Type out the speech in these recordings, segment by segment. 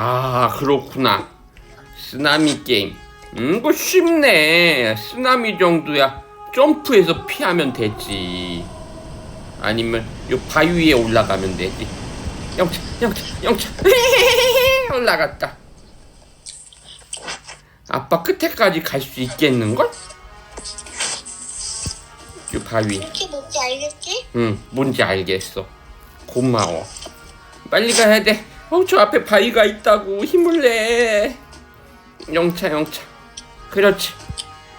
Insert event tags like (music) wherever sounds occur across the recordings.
아 그렇구나 쓰나미 게임 음 이거 쉽네 쓰나미 정도야 점프해서 피하면 되지 아니면 요 바위 위에 올라가면 되지 영차 영차 영차 (laughs) 올라갔다 아빠 끝에까지 갈 수 있겠는걸? 요 바위 이렇게 뭔지 알겠지? 응, 뭔지 알겠어. 고마워. 빨리 가야 돼. 어, 저 앞에 바위가 있다고 힘을 내. 영차, 영차. 그렇지.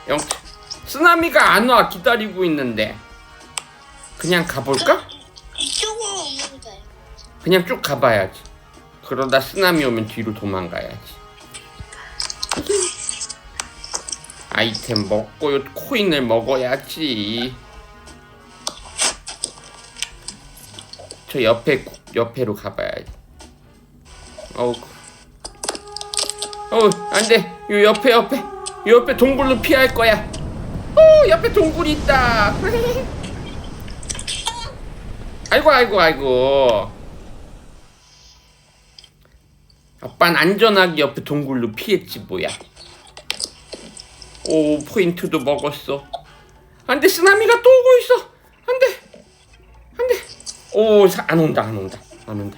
영차. 쓰나미가 안 와. 기다리고 있는데. 그냥 가볼까? 이쪽으로 오면 돼. 그냥 쭉 가봐야지. 그러다 쓰나미 오면 뒤로 도망가야지. 아이템 먹고 요 코인을 먹어야지. 저 옆에 옆에로 가봐야지. 어우, 어우 안돼. 요 옆에 옆에 요 옆에 동굴로 피할 거야. 오 옆에 동굴이 있다. (laughs) 아이고 아이고 아이고. 아빠는 안전하게 옆에 동굴로 피했지 뭐야. 오 포인트도 먹었어. 안돼 쓰나미가 또 오고 있어. 안돼 안돼. 오안 온다 안 온다 안 온다.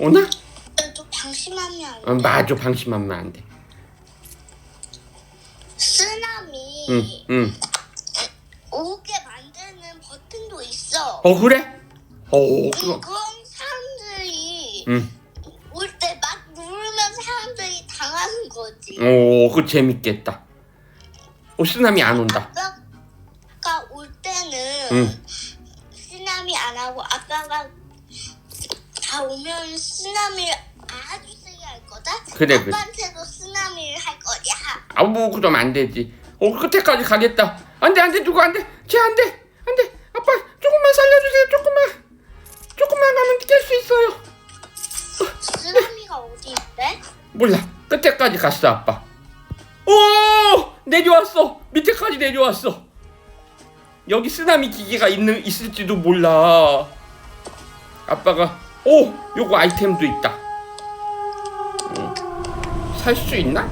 오나? 그래도 방심하면 안 돼. 어, 맞아 방심하면 안 돼. 쓰나미 응 응. 오게 만드는 버튼도 있어. 어 그래? 어 응, 그럼 그럼 사람들이 응. 올 때 막 누르면 사람들이 당하는 거지. 오 그거 재밌겠다. 오 쓰나미 안 온다. 아빠가 올 때는 응. 쓰나미 안 하고 아빠가 다 오면 쓰나미를 아주 세게 할 거다. 그래, 그래. 아빠한테도 쓰나미를 할 거야. 아우 뭐 그럼 안 되지. 오 끝에까지 가겠다. 안돼 안돼 누구 안돼. 쟤 안돼 안돼. 아빠 조금만 살려주세요. 조금만 조금만 가면 깰 수 있어요. 쓰나미가 어디 있대? 몰라 끝에까지 갔어 아빠. 오 내려왔어 밑에까지 내려왔어. 여기 쓰나미 기계가 있는 있을지도 몰라. 아빠가 오 요거 아이템도 있다. 살수 있나?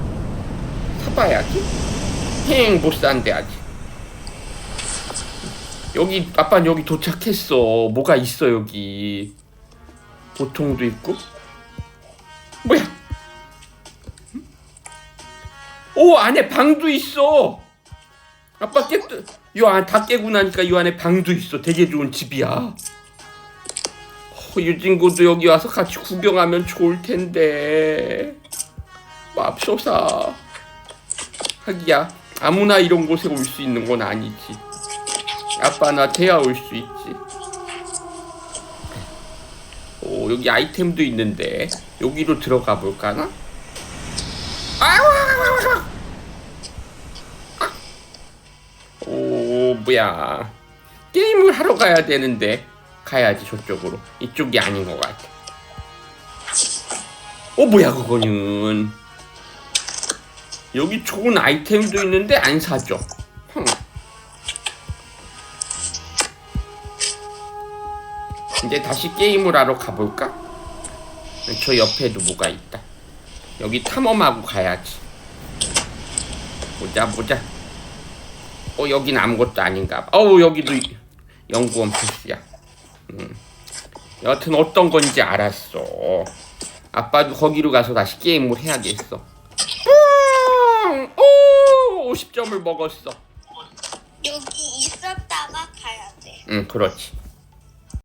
사봐야지. 행 못 산대 아직. 여기 아빠 여기 도착했어. 뭐가 있어 여기. 보통도 있고. 뭐야? 오 안에 방도 있어. 아빠 깼. 요안 다 깨고 나니까 요 안에 방도 있어. 되게 좋은 집이야. 어, 유진구도 여기 와서 같이 구경하면 좋을 텐데. 맙소사. 하기야 아무나 이런 곳에 올 수 있는 건 아니지. 아빠나 돼야 올 수 있지. 오 여기 아이템도 있는데 여기로 들어가 볼까나? 아이고, 아이고, 아이고, 아이고. 아. 오 뭐야 게임을 하러 가야 되는데 가야지 저쪽으로 이쪽이 아닌 것 같아. 어 뭐야 그거는 여기 좋은 아이템도 있는데 안 사죠. 흠. 이제 다시 게임을 하러 가볼까? 저 옆에도 뭐가 있다. 여기 탐험하고 가야지. 보자 보자. 어 여긴 아무것도 아닌가 봐. 어우 여기도 이- 연구원 패스야. 음. 여하튼 어떤 건지 알았어. 아빠도 거기로 가서 다시 게임을 해야겠어. 뿡! 오 50점을 먹었어. 여기 있었다가 가야 돼. 응 그렇지.